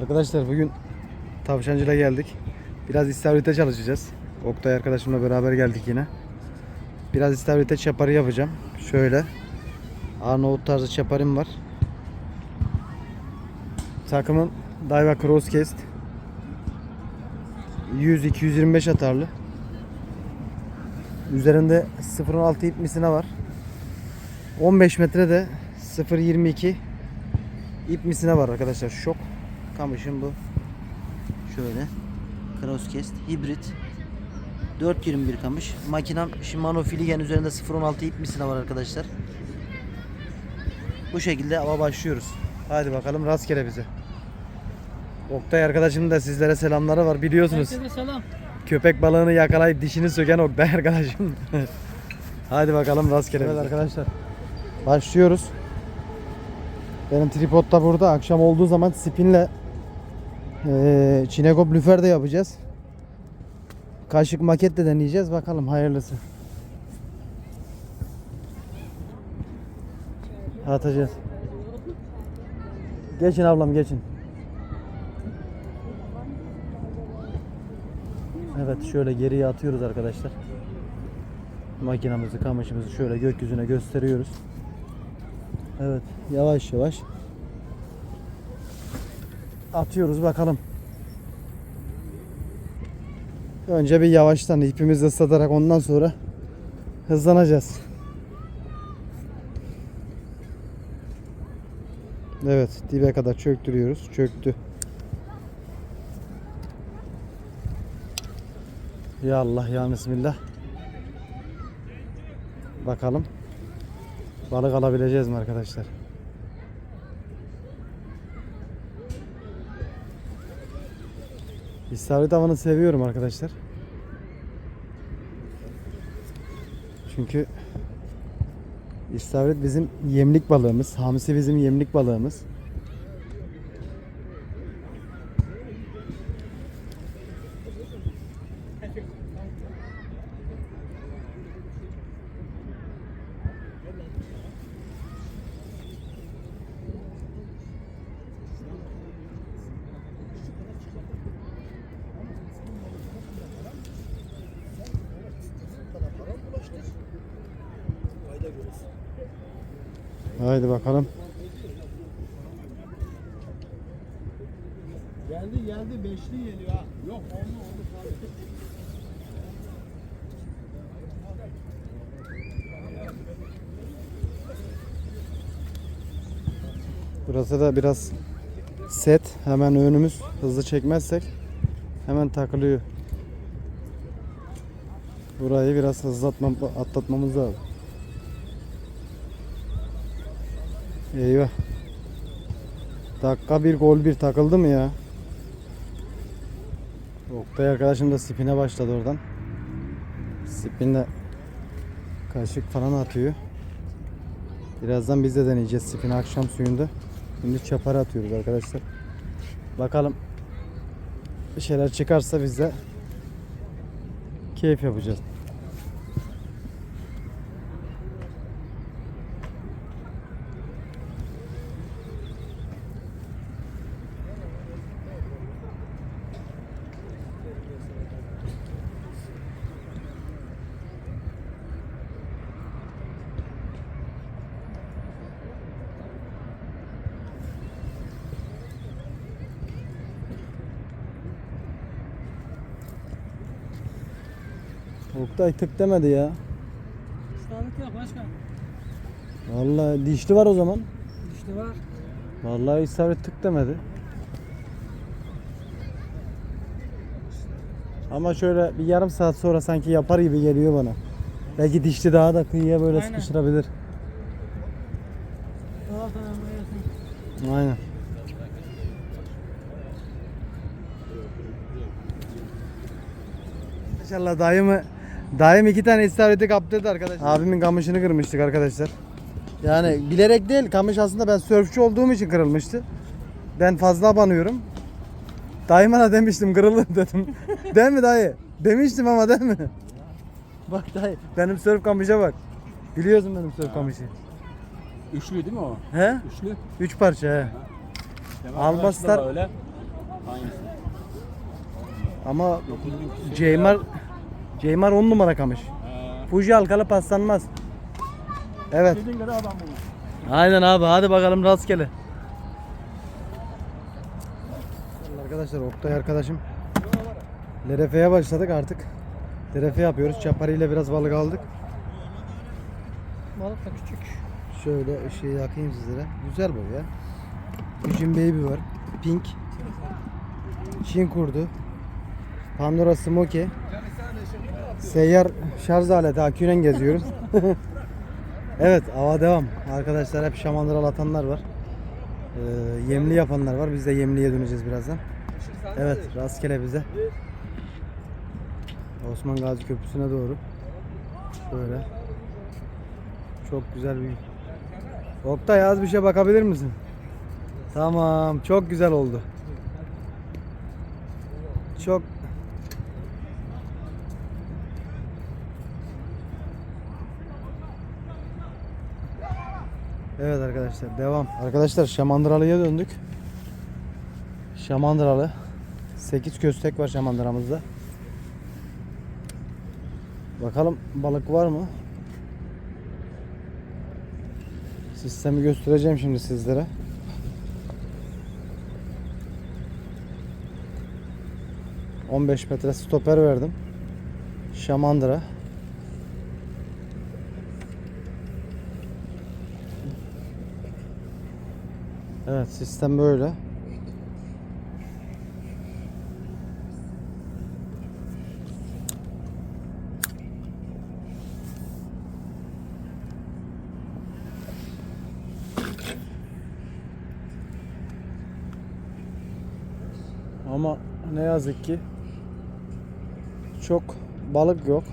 Arkadaşlar bugün Tavşancı'la geldik. Biraz istavrite çalışacağız. Oktay arkadaşımla beraber geldik yine. Biraz istavrite çaparı yapacağım. Şöyle. Arnavut tarzı çaparım var. Takımım Daiwa Crosscast. 100-225 atarlı. Üzerinde 0.16 ip misine var. 15 metre de 0.22 ip misine var arkadaşlar. Şok. Kamışım bu. Şöyle. Crosscast hibrit. 4.21 kamış. Makinem Shimano Filigen üzerinde 0.16 ip misine var arkadaşlar. Bu şekilde ama başlıyoruz. Hadi bakalım rastgele bize. Oktay arkadaşım da sizlere selamları var biliyorsunuz. Herkese selam. Köpek balığını yakalayıp dişini söken Oktay arkadaşım. Hadi bakalım rastgele. Evet arkadaşlar. Başlıyoruz. Benim tripod da burada. Akşam olduğu zaman spinle eee Çinekop lüfer de yapacağız. Kaşık maket de deneyeceğiz. Bakalım hayırlısı. Atacağız. Geçin ablam geçin. Evet şöyle geriye atıyoruz arkadaşlar. Makinamızı, kamışımızı şöyle gökyüzüne gösteriyoruz. Evet yavaş yavaş atıyoruz bakalım. Önce bir yavaştan ipimizi ıslatarak ondan sonra hızlanacağız. Evet dibe kadar çöktürüyoruz. Çöktü. Ya Allah ya Bismillah. Bakalım. Balık alabileceğiz mi arkadaşlar? İstavrit avını seviyorum arkadaşlar. Çünkü İstavrit bizim yemlik balığımız. Hamsi bizim yemlik balığımız. Haydi bakalım. Geldi geldi beşli geliyor ha. Yok onlu onlu. Burası da biraz set. Hemen önümüz hızlı çekmezsek hemen takılıyor. Burayı biraz hızlatmam, atlatmamız lazım. Eyvah. Dakika bir gol bir takıldı mı ya? Oktay arkadaşım da spine başladı oradan. Spinle kaşık falan atıyor. Birazdan biz de deneyeceğiz spin akşam suyunda. Şimdi çapara atıyoruz arkadaşlar. Bakalım bir şeyler çıkarsa biz de keyif yapacağız. Oktay tık demedi ya. Anlık yok başkan. Vallahi dişli var o zaman. İşte var. Vallahi isabet tık demedi. Ama şöyle bir yarım saat sonra sanki yapar gibi geliyor bana. Belki dişli daha da kıyıya böyle Aynen. sıkıştırabilir. Aynen. İnşallah dayımı dayım iki tane istavriti kaptırdı arkadaşlar. Abimin kamışını kırmıştık arkadaşlar. Yani bilerek değil kamış aslında ben sörfçü olduğum için kırılmıştı. Ben fazla abanıyorum. Dayıma da demiştim kırılır dedim. değil mi dayı? Demiştim ama değil mi? Bak dayı benim sörf kamışa bak. Biliyorsun benim sörf kamışı. Üçlü değil mi o? He? Üçlü. Üç parça he. Da Öyle. Hangisi? Ama Ceymar Ceymar 10 numara kamış. Fuji halkalı paslanmaz. Evet. dediğin kadar adam bulur. Aynen abi hadi bakalım rastgele. Arkadaşlar Oktay arkadaşım. LRF'ye başladık artık. LRF yapıyoruz. Çapari ile biraz balık aldık. Balık da küçük. Şöyle ışığı yakayım sizlere. Güzel bu ya. Vision Baby var. Pink. Çin kurdu. Pandora Smoky. Seyyar şarj aleti aküyle geziyorum. evet ava devam. Arkadaşlar hep şamandıralı atanlar var. Ee, yemli yapanlar var. Biz de yemliye döneceğiz birazdan. Evet rastgele bize. Osman Gazi Köprüsü'ne doğru. Şöyle. Çok güzel bir Oktay az bir şey bakabilir misin? Tamam, çok güzel oldu. Çok Evet arkadaşlar devam. Arkadaşlar Şamandıralı'ya döndük. Şamandıralı. 8 köstek var Şamandıramızda. Bakalım balık var mı? Sistemi göstereceğim şimdi sizlere. ...15 metre stoper verdim. Şamandıra. Evet sistem böyle. Ama ne yazık ki çok balık yok.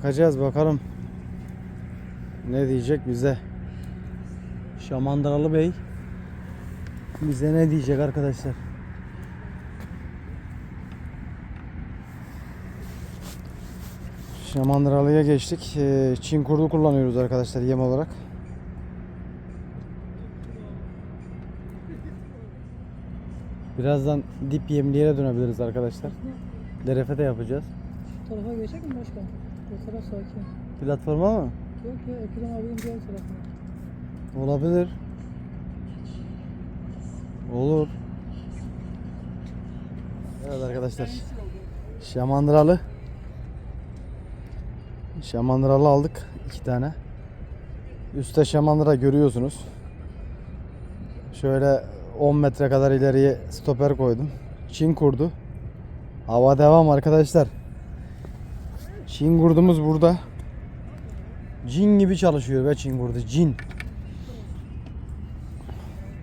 Bakacağız bakalım. Ne diyecek bize? Şamandıralı Bey bize ne diyecek arkadaşlar? Şamandıralı'ya geçtik. Ee, Çin kurdu kullanıyoruz arkadaşlar yem olarak. Birazdan dip yemliğe dönebiliriz arkadaşlar. Derefe de yapacağız. Tarafa geçecek mi başkan? Bu taraf sakin. Platforma mı? Yok ya Ekrem abinin diğer tarafına. Olabilir. Olur. Evet arkadaşlar. Şamandıralı. Şamandıralı aldık iki tane. Üste şamandıra görüyorsunuz. Şöyle 10 metre kadar ileriye stoper koydum. Çin kurdu. Hava devam arkadaşlar. Çin kurdumuz burada. Cin gibi çalışıyor be Çin kurdu. Cin.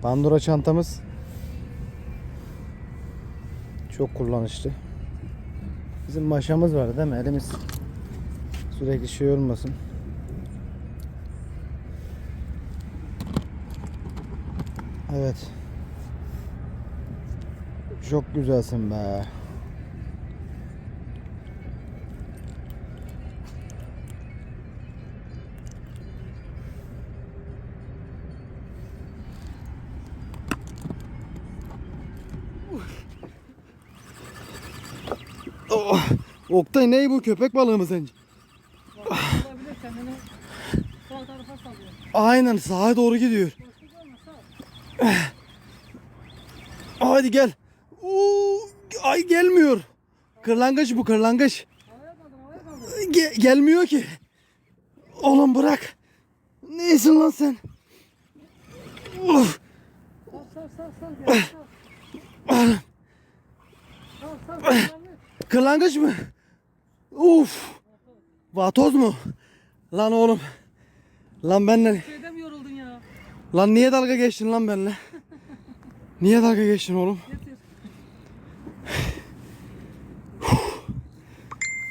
Pandora çantamız çok kullanışlı. Bizim maşamız var değil mi? Elimiz sürekli şey olmasın. Evet. Çok güzelsin be. Oh, Oktay ney bu köpek balığı mı sence? Sallıyor. Aynen sağa doğru gidiyor. Hadi gel. Oo, ay gelmiyor. Kırlangıç bu kırlangıç. Ge- gelmiyor ki. Oğlum bırak. Neysin lan sen? Uf. Sal sal sal sal. gel, Sal sal sal. sal. Kırlangıç mı? Uf. Vatoz mu? Lan oğlum. Lan benle. Şeyde mi yoruldun ya? Lan niye dalga geçtin lan benimle? Niye dalga geçtin oğlum?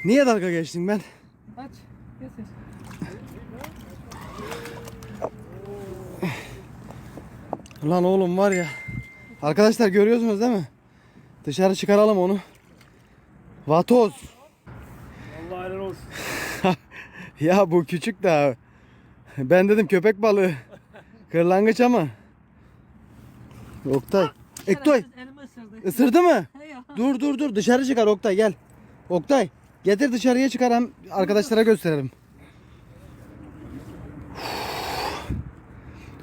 Niye dalga geçtin ben? Aç. Getir. Lan oğlum var ya. Arkadaşlar görüyorsunuz değil mi? Dışarı çıkaralım onu. Vatoz. Allah helal olsun. Ya bu küçük daha. Ben dedim köpek balığı. Kırlangıç ama. Oktay. Ektoy. Şerefsiz Elimi ısırdı. Isırdı mı? Dur dur dur dışarı çıkar Oktay gel. Oktay getir dışarıya çıkar hem arkadaşlara gösterelim.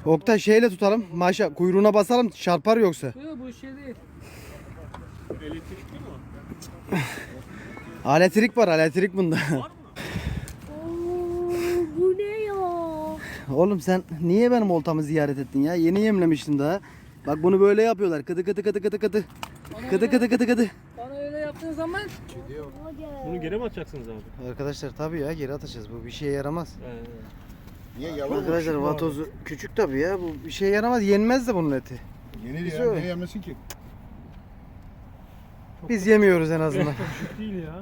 Oktay şeyle tutalım. Maşa kuyruğuna basalım çarpar yoksa. Yok bu şey değil. Elektrik var elektrik bunda. Oo, bu ne ya? Oğlum sen niye benim oltamı ziyaret ettin ya? Yeni yemlemiştim daha. Bak bunu böyle yapıyorlar. Kıdı kıdı kıdı kıdı kıdı. Kıdı kıdı kıdı kıdı. Bana öyle yaptığın zaman Bunu geri mi atacaksınız abi? Arkadaşlar tabii ya geri atacağız. Bu bir şeye yaramaz. He. Niye yalan Arkadaşlar vatozu küçük tabii ya. Bu bir şeye yaramaz. Yenmez de bunun eti. Yeni Biz ya. öyle. Niye yemesin ki? Biz yemiyoruz en azından. Küçük değil ya.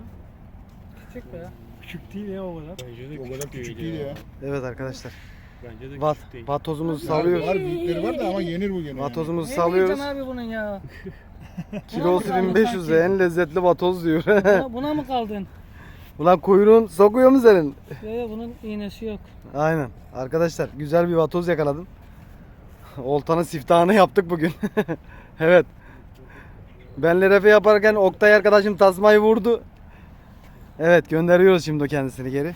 küçük be. Küçük değil ya o kadar. Bence de O kadar küçük değil ya. evet arkadaşlar. Bence de Vat, küçük değil. vatozumuzu Var, salıyoruz. var büyükleri var da ama yenir bu gene. Vatozumuzu Ne salıyoruz. diyeceksin abi bunun ya? Kilosu Buna mı kaldın 1500 sanki? en lezzetli vatoz diyor. Buna, buna mı kaldın? Ulan kuyruğun sokuyor mu senin? Yok yok bunun iğnesi yok. Aynen. Arkadaşlar güzel bir vatoz yakaladım. Oltanın siftahını yaptık bugün. evet. Ben lerefe yaparken Oktay arkadaşım tasmayı vurdu. Evet gönderiyoruz şimdi kendisini geri.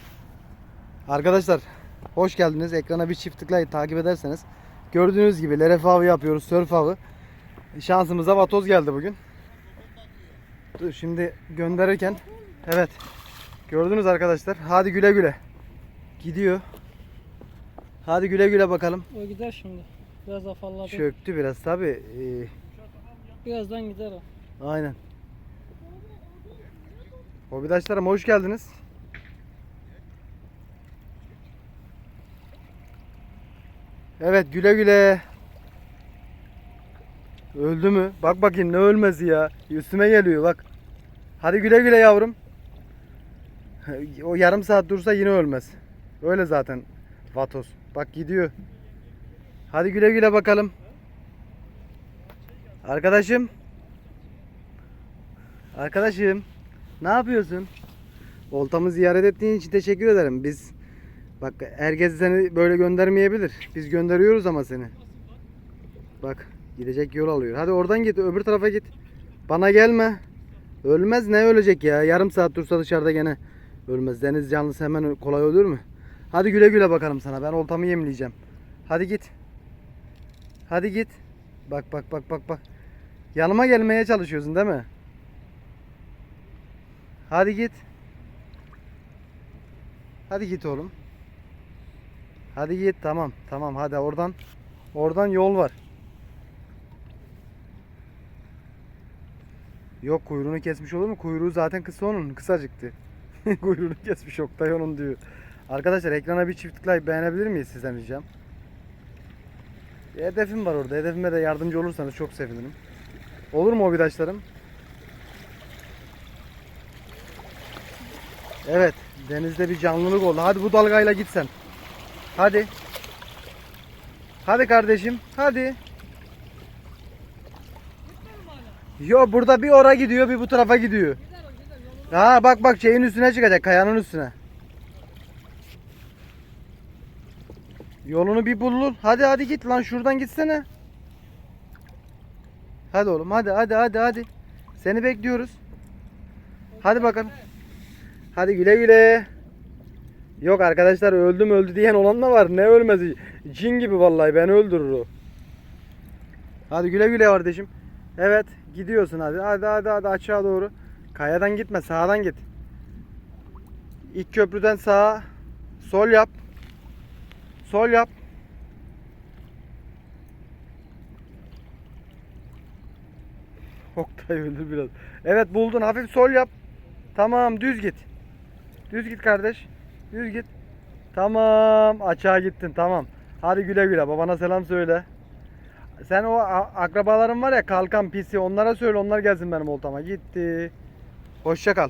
Arkadaşlar hoş geldiniz. Ekrana bir çift tıklayıp takip ederseniz. Gördüğünüz gibi lerefe avı yapıyoruz. Sörf avı. Şansımıza vatoz geldi bugün. Dur şimdi gönderirken. Evet. Gördünüz arkadaşlar. Hadi güle güle. Gidiyor. Hadi güle güle bakalım. O gider şimdi. Biraz afalladı. Çöktü biraz tabi. Birazdan gider o. aynen. Hobidaşlarım hoş geldiniz. Evet güle güle. Öldü mü? Bak bakayım ne ölmesi ya. Üstüme geliyor bak. Hadi güle güle yavrum. O yarım saat dursa yine ölmez. Öyle zaten Vatos. Bak gidiyor. Hadi güle güle bakalım. Arkadaşım. Arkadaşım. Ne yapıyorsun? Oltamı ziyaret ettiğin için teşekkür ederim. Biz bak herkes seni böyle göndermeyebilir. Biz gönderiyoruz ama seni. Bak gidecek yol alıyor. Hadi oradan git öbür tarafa git. Bana gelme. Ölmez ne ölecek ya? Yarım saat dursa dışarıda gene ölmez. Deniz canlısı hemen kolay ölür mü? Hadi güle güle bakalım sana. Ben oltamı yemleyeceğim. Hadi git. Hadi git. Bak bak bak bak bak. Yanıma gelmeye çalışıyorsun değil mi? Hadi git. Hadi git oğlum. Hadi git tamam. Tamam hadi oradan oradan yol var. Yok kuyruğunu kesmiş olur mu? Kuyruğu zaten kısa onun. Kısacıktı. kuyruğunu kesmiş Oktay onun diyor. Arkadaşlar ekrana bir çift tıklayıp beğenebilir miyiz sizden ricam? Bir hedefim var orada. Hedefime de yardımcı olursanız çok sevinirim. Olur mu hobidaşlarım? Evet. Denizde bir canlılık oldu. Hadi bu dalgayla git sen. Hadi. Hadi kardeşim. Hadi. Yo burada bir ora gidiyor bir bu tarafa gidiyor. Ha bak bak şeyin üstüne çıkacak kayanın üstüne. Yolunu bir bulur. Hadi hadi git lan şuradan gitsene. Hadi oğlum hadi hadi hadi hadi. Seni bekliyoruz. Hadi bakalım. Hadi güle güle. Yok arkadaşlar öldüm öldü diyen olan da var. Ne ölmezi? Cin gibi vallahi beni öldürür o. Hadi güle güle kardeşim. Evet gidiyorsun hadi. Hadi hadi hadi aşağı doğru. Kayadan gitme sağdan git. İlk köprüden sağa sol yap. Sol yap. Oktay öldü biraz. Evet buldun hafif sol yap. Tamam düz git. Düz git kardeş. Düz git. Tamam açığa gittin tamam. Hadi güle güle babana selam söyle. Sen o akrabaların var ya kalkan pisi onlara söyle onlar gelsin benim oltama. Gitti. Hoşça kal.